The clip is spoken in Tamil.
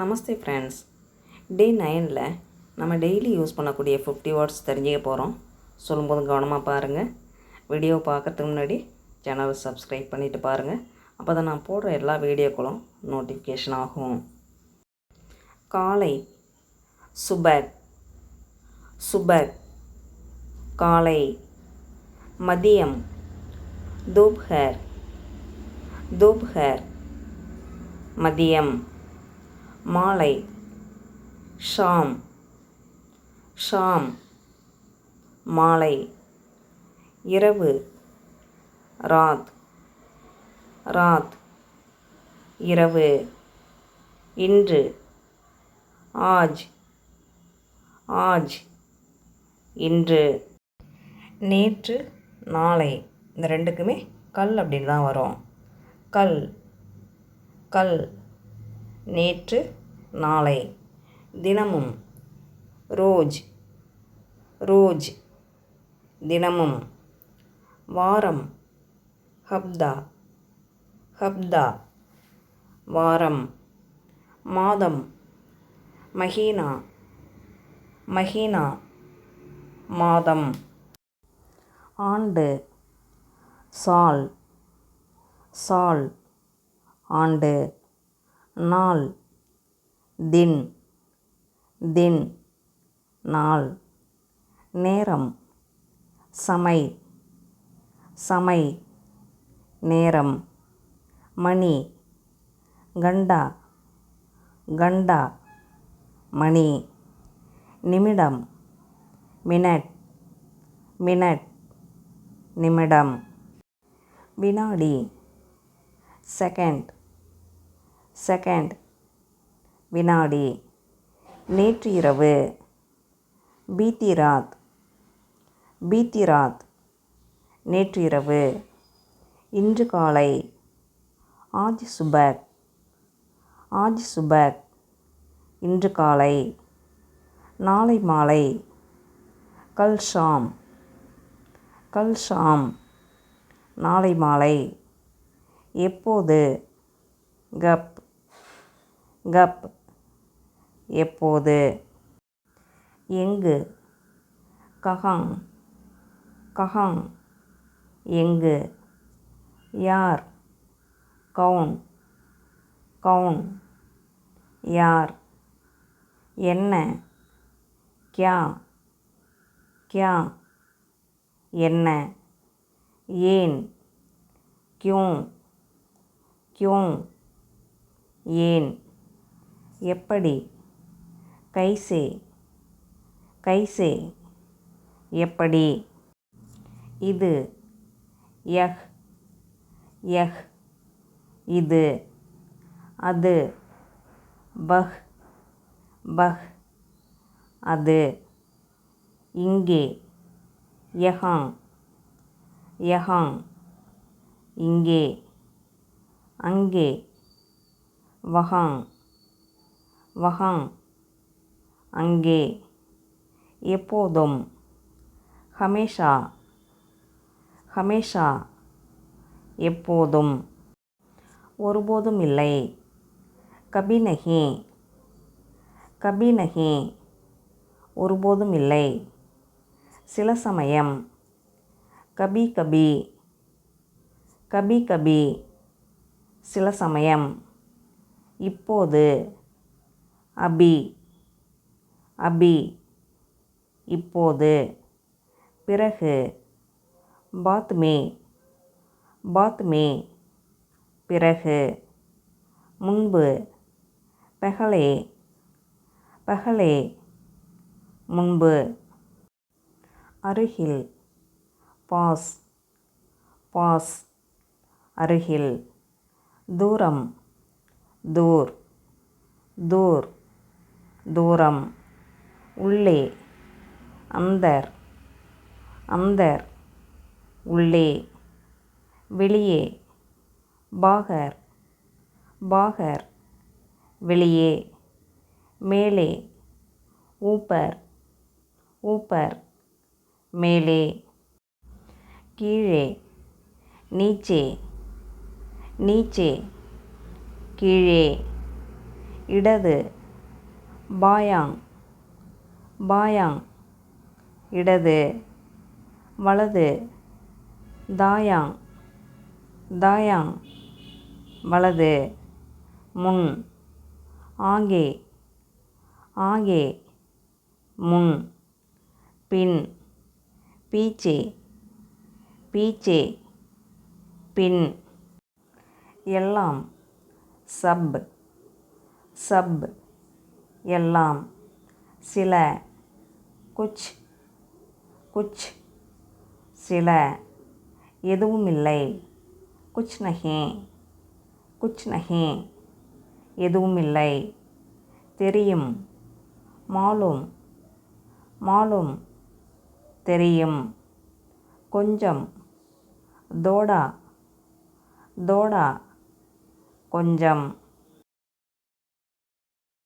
நமஸ்தே ஃப்ரெண்ட்ஸ் டே நைனில் நம்ம டெய்லி யூஸ் பண்ணக்கூடிய ஃபிஃப்டி வேர்ட்ஸ் தெரிஞ்சுக்க போகிறோம் சொல்லும்போது கவனமாக பாருங்கள் வீடியோ பார்க்கறதுக்கு முன்னாடி சேனலை சப்ஸ்கிரைப் பண்ணிவிட்டு பாருங்கள் அப்போ தான் நான் போடுற எல்லா வீடியோக்களும் நோட்டிஃபிகேஷன் ஆகும். காலை சுபக் சுபக் காலை மதியம் தூப்ஹர் தூப்ஹர். மதியம். மாலை. ஷாம். ஷாம். மாலை. இரவு. ராத். ராத். இரவு. இன்று. ஆஜ். ஆஜ். இன்று. நேற்று நாளை. இந்த ரெண்டுக்குமே கல் அப்படின்னு தான் வரும். கல். கல். நேற்று நாளை தினமும் ரோஜ் ரோஜ் தினமும் வாரம் ஹப்தா ஹப்தா வாரம் மாதம் மஹீனா மஹீனா மாதம் ஆண்டு சால் சால் ஆண்டு நாள் தின் தின் நாள் நேரம் சமை சமை நேரம் மணி கண்டா கண்டா மணி நிமிடம் மினட் மினட் நிமிடம் வினாடி செகண்ட் செகண்ட் வினாடி. நேற்று இரவு பீத்திராத். பீத்திராத். நேற்று இரவு இன்று காலை. ஆஜ் சுபக் ஆஜ் சுபக் இன்று காலை. நாளை மாலை. கல் ஷாம் கல் ஷாம் நாளை மாலை. எப்போது? கப். கப். எப்போது? எங்கு? கஹாங். கஹாங். எங்கு? யார்? கவுன் கவுன் யார்? என்ன? கியா. கியா. என்ன? ஏன்? கியூ கியூ ஏன்? எப்படி? கைசே கைசே. எப்படி? இது யஹ் யஹ் இது அது பஹ் பஹ். அது இங்கே யஹாங் யஹாங் இங்கே அங்கே. வஹாங் வஹாங். அங்கே. எப்போதும். ஹமேஷா. ஹமேஷா. எப்போதும். ஒருபோதும் இல்லை. கபி நஹி ஒருபோதும் இல்லை. சில சமயம். கபி கபி. கபி கபி. சில சமயம். இப்போது. அபி. அபி. இப்போது பிறகு பாத்மே. பாத்மே. பிறகு முன்பு. பெஹலே பெஹலே முன்பு. அருகில். பாஸ். பாஸ். அருகில். தூரம். தூர். தூர். தூரம். உள்ளே. அந்தர். அந்தர். உள்ளே. வெளியே. பாகர். பாகர். வெளியே. மேலே. ஊப்பர். ஊப்பர். மேலே. கீழே. நீச்சே. நீச்சே. கீழே. இடது. பாயாங். பாயாங் இடது வலது தாயாங் தாயாங் வலது முன் ஆங்கே ஆங்கே முன் பின் பீச்சே பீச்சே பின் எல்லாம் சப் சப் எல்லாம் சில குச் குச் சில எதுவுமில்லை குச் நஹி குச் நஹி எதுவுமில்லை தெரியும் மாலும் மாலும் தெரியும். கொஞ்சம் தோடா தோடா கொஞ்சம்.